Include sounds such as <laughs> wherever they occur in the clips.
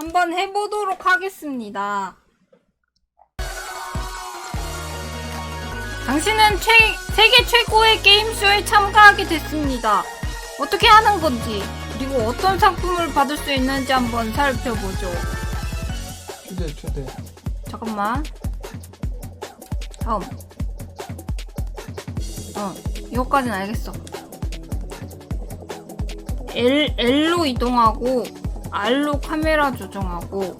한번 해보도록 하겠습니다. 당신은 최, 세계 최고의 게임쇼에 참가하게 됐습니다. 어떻게 하는 건지, 그리고 어떤 상품을 받을 수 있는지 한번 살펴보죠. 초대 초대 잠깐만. 다음. 어, 이거까지는 알겠어. L, L로 이동하고, R로 카메라 조정하고,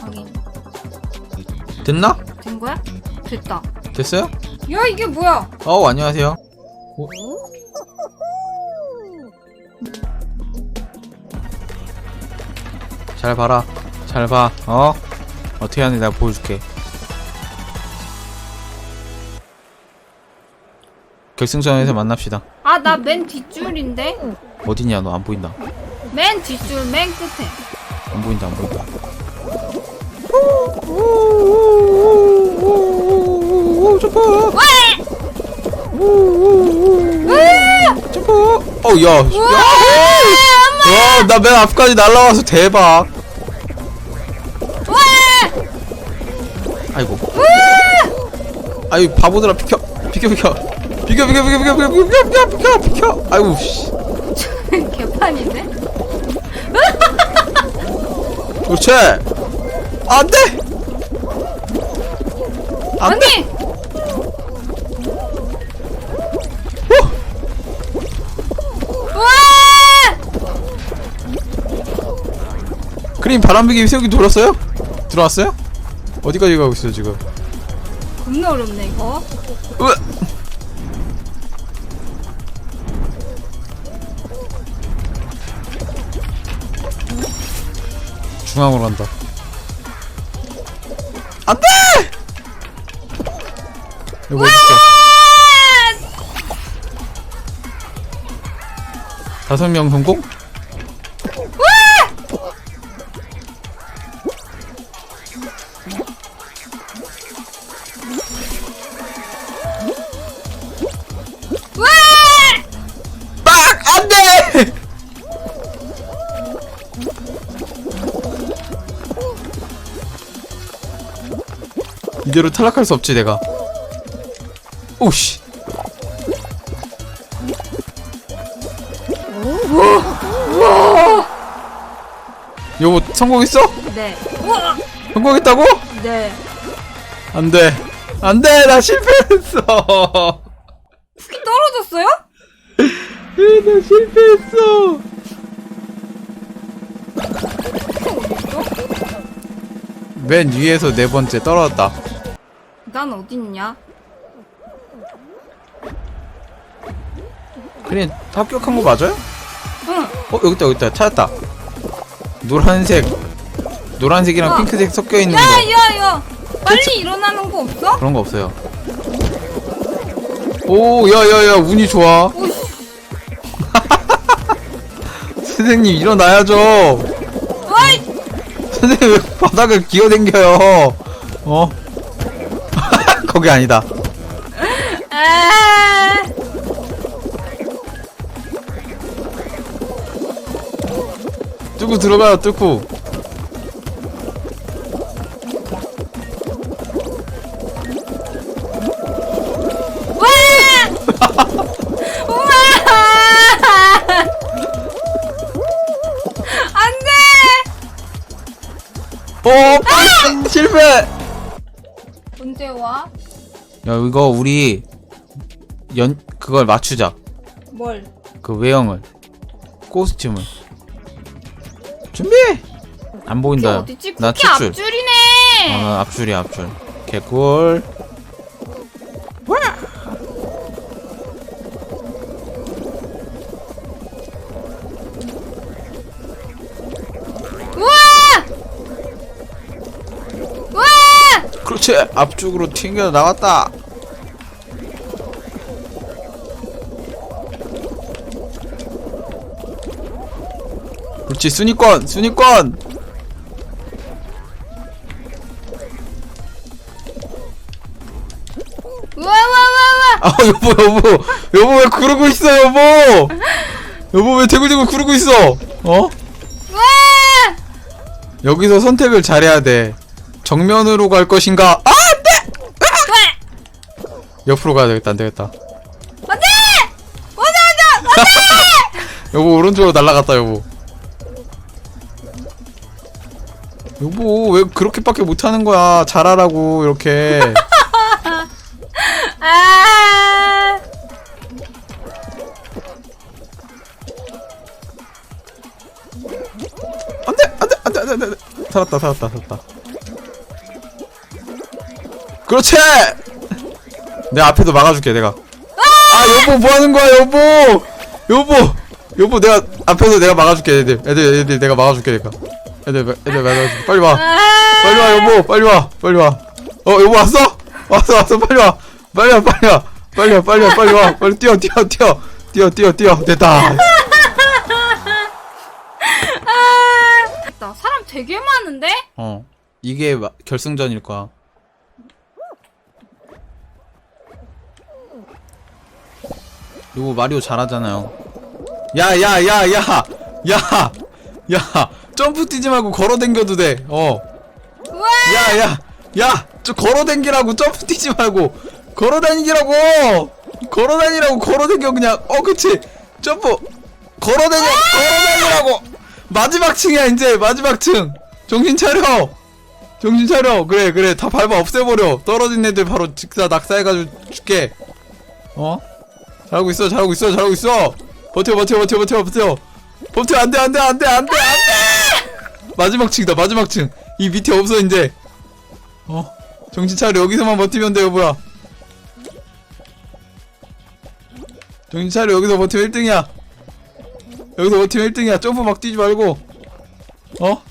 확인. 됐나? 된 거야? 됐다. 됐어요? 야, 이게 뭐야? 어 안녕하세요 잘 봐라 잘 봐 어? 어떻게 하는지 내가 보여줄게 결승전에서 만납시다 아, 나 맨 뒷줄인데? 어디냐 너 안 보인다 맨 뒷줄, 맨 끝에. 안 보인다 안 보인다 점프 점프 어야 와나 맨 앞까지 날라와서 대박 아이고 아이 바보들아 비켜 비켜 비켜 비켜 비켜 비켜 비켜 비켜 비켜 비켜 비켜 아이고 씨 개판인데? 그렇지 안돼 안돼! 그림 바람비기 세우기 돌았어요? 들어왔어요? 어디까지 가고 있어요 지금 겁나 어렵네, 이거. 으 중앙으로 간다. 안돼! 여기 어딨어 다섯 명 성공? 이대로 탈락할 수 없지 내가 오씨 여보 성공했어? 네. 우와! 성공했다고? 네. 안돼 안돼 나 실패했어 스키 떨어졌어요? 나 실패했어 맨 위에서 네 번째 떨어졌다 난 어딨냐? 그냥 합격한 거 맞아요? 응. 어 여기 있다 여기 있다 찾았다 노란색 노란색이랑 어. 핑크색 섞여 있는 야, 거 야, 야! 빨리 일어나는 거 없어? 그런 거 없어요 오 야야야 운이 좋아 오씨. <laughs> 선생님 일어나야죠 어이! 선생님 왜 바닥을 기어댕겨요 어? 거기 아니다 아! 뚫고 들어가요 뚫고 와! 우와! 안 돼! 어 빨리 실패? 이거 우리 연 그걸 맞추자. 뭘? 그 외형을. 코스튬을. 준비! 안 보인다. 어디지? 나 쿠키 추출. 앞줄이네! 아 앞줄이 앞줄. 개꿀 그렇지 앞쪽으로 튕겨 나갔다 그렇지 순위권 순위권 우와, 와, 와, 와! 아 여보 여보 여보 왜 그러고 있어 여보 여보 왜 대굴대굴 구르고 있어 어? 우와! 여기서 선택을 잘해야 돼. 정면으로 갈 것인가? 아, 안 돼! 왜? 옆으로 가야 되겠다, 안 되겠다. 안 돼! 안 돼 안 돼 여보, 오른쪽으로 날아갔다, 여보. 여보, 왜 그렇게밖에 못하는 거야? 잘하라고, 이렇게. <laughs> 아. 안 돼! 안 돼! 안 돼! 안 돼! 안 돼! 살았다, 살았다, 살았다. 그렇지! 내 앞에도 막아줄게, 내가. 아, 여보, 뭐 하는 거야, 여보! 여보! 여보, 내가, 앞에서 내가 막아줄게, 애들. 애들, 애들, 내가 막아줄게, 내가. 애들, 애들 막아줄게. 빨리 와. 아. 빨리 와, 여보! 빨리 와! 빨리 와! 어, 여보 왔어? 왔어, 왔어, 빨리 와! 빨리 와, 빨리 와! 빨리 와, 빨리 와, 빨리 와! 빨리 뛰어, 뛰어, 뛰어! 뛰어, 뛰어, 뛰어! 됐다! 나 사람 되게 많은데? 어. 이게 마- 결승전일 거야. 요거 마리오 잘하잖아요. 야, 야, 야, 야! 야! 야! 점프 뛰지 말고 걸어 댕겨도 돼. 어. 우와. 야, 야! 야! 저 걸어 댕기라고 점프 뛰지 말고 걸어 다니기라고! 걸어 다니라고 걸어 댕겨 그냥. 어, 그치. 점프. 걸어 다녀. 걸어 다니라고. 마지막 층이야, 이제. 마지막 층. 정신 차려. 정신 차려. 그래, 그래. 다 밟아 없애버려. 떨어진 애들 바로 직사 낙사해가지고 죽게. 어? 잘하고 있어, 잘하고 있어, 잘하고 있어. 버텨, 버텨, 버텨, 버텨, 버텨. 버텨, 안 돼, 안 돼, 안 돼, 안 돼, 안 돼! 마지막 층이다, 마지막 층. 이 밑에 없어, 이제. 어? 정신 차려. 여기서만 버티면 돼, 여보야. 정신 차려. 여기서 버티면 1등이야. 여기서 버티면 1등이야. 점프 막 뛰지 말고. 어?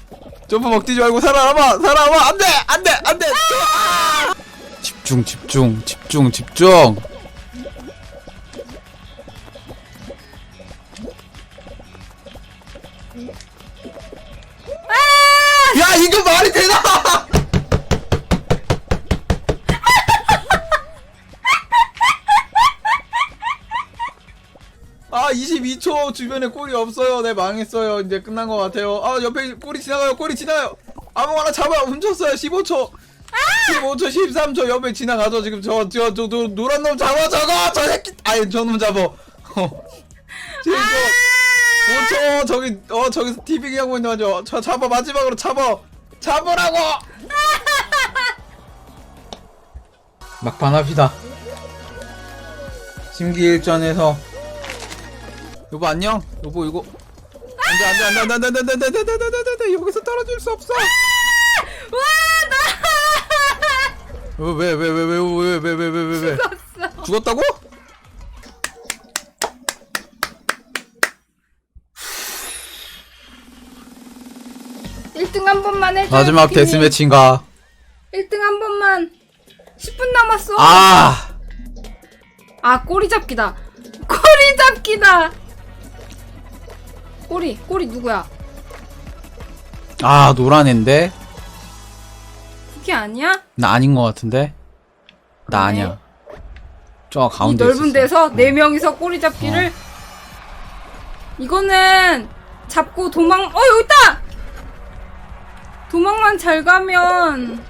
점프 막 뛰지 말고 살아남아! 살아남아! 안 돼! 안 돼! 안 돼! 아! 집중, 집중, 집중, 집중! 22초 주변에 꼴이 없어요. 네 망했어요. 이제 끝난 것 같아요. 아 옆에 꼴이 지나가요. 꼴이 지나가요. 아무거나 잡아 훔쳤어요. 15초. 15초 13초 옆에 지나가죠. 지금 저저저 노란 놈 잡아 저거! 저 새끼! 아니 저놈 잡아. 어. 지금 저 5초. 저기 어 저기서 TV 하고 있는 거죠? 저 잡아. 마지막으로 잡아. 잡으라고! 막판 합시다. 심기일전에서 여보 안녕 여보 이거 안돼 안돼 안돼 안돼 안돼 안돼 안돼 안돼 안돼 안돼 안돼 여기서 떨어질 수 없어 왜 왜 왜 왜 왜 왜 왜 왜 왜 왜 죽었다고? 1등 한 번만 해줘. 마지막. 데스매치인가 1등 한 번만. 10분 남았어. 아 아, 꼬리 잡기다. 꼬리 잡기다. 꼬리, 꼬리 누구야? 아 노란 앤데 그게 아니야? 나 아닌 것 같은데 나? 아니야 저 이 가운데 넓은 있었어. 데서 네 명이서 꼬리 잡기를. 이거는 잡고 도망. 어 여기 있다. 도망만 잘 가면.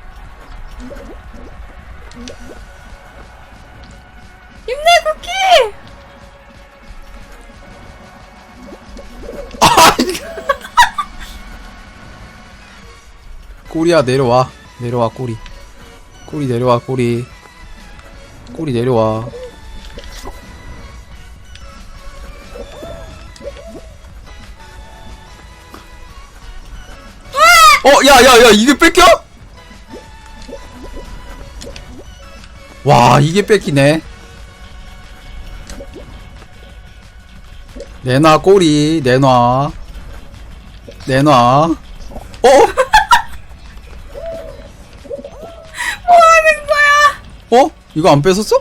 꼬리야 내려와 내려와 꼬리 꼬리 내려와 꼬리 꼬리 내려와 어, 야, 야, 야, 이게 뺏겨? 와, 이게 뺏기네. 내놔, 꼬리, 내놔. 내놔. 어? 어? 이거 안 뺏었어?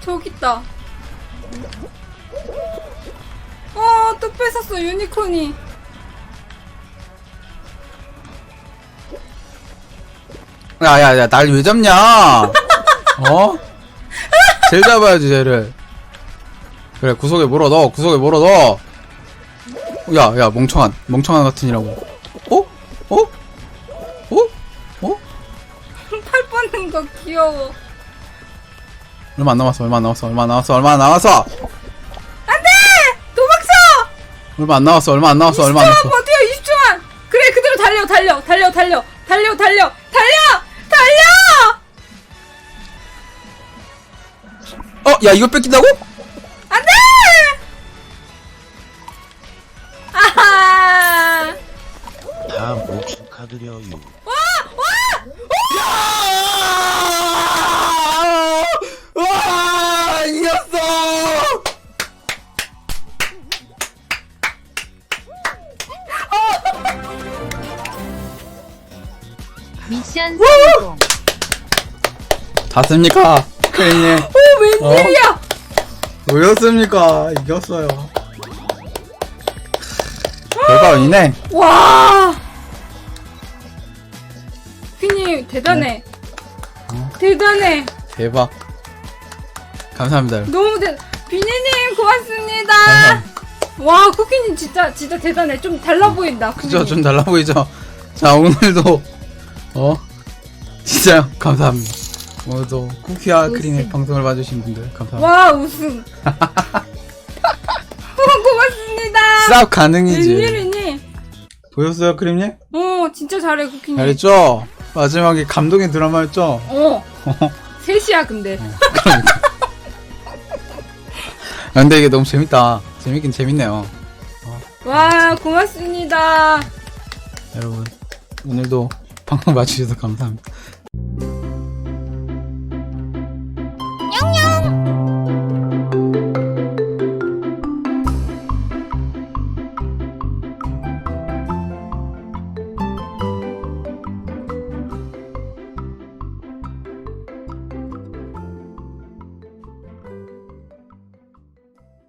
저기 있다. 어, 또 뺏었어, 유니콘이. 야, 야, 야, 날 왜 잡냐? <laughs> 어? 쟤 잡아야지, 쟤를. 그래 구석에 물어 넣어 구석에 물어 넣어 야, 야, 멍청한. 멍청한 같은이라고. 어? 어? 어? 어? <laughs> 팔 뻗는 거 귀여워. 얼마 안 남았어, 얼마 안 남았어, 얼마 안 남았어, 얼마 안 남았어! 안 돼! 도망쳐! 얼마 안 남았어, 얼마 안 남았어, 얼마 안 20초만 남았어. 버텨, 20초만! 그래, 그대로 달려, 달려, 달려, 달려, 달려, 달려, 달려! 달려! 어, 야, 이거 뺏긴다고? 못 축하드려요. 야! 와 이겼어 미션 성공. 닿습니까? 크레인님 오 웬일이야! 뭐였습니까? 이겼어요 대박이네 와! 휘님 대단해. 대단해. 대박 감사합니다 여러분. 너무 대. 비니님 고맙습니다. 감사합니다. 와 쿠키님 진짜 진짜 대단해. 좀 달라 보인다. 그죠 쿠키님. 좀 달라 보이죠 자 오늘도 어 진짜 감사합니다 오늘도 쿠키와 크림의 방송을 봐주신 분들 감사합니다 와 우승. <laughs> 어, 고맙습니다. 쌉 가능이지 웬일이니? 보였어요 크림님? 어 진짜 잘해 쿠키님. 잘했죠? 마지막에 감동의 드라마였죠? 어. <laughs> 셋이야 근데. 그러니까 아, 근데 이게 너무 재밌다 재밌긴 재밌네요 와 고맙습니다. 여러분 오늘도 방송 봐주셔서 감사합니다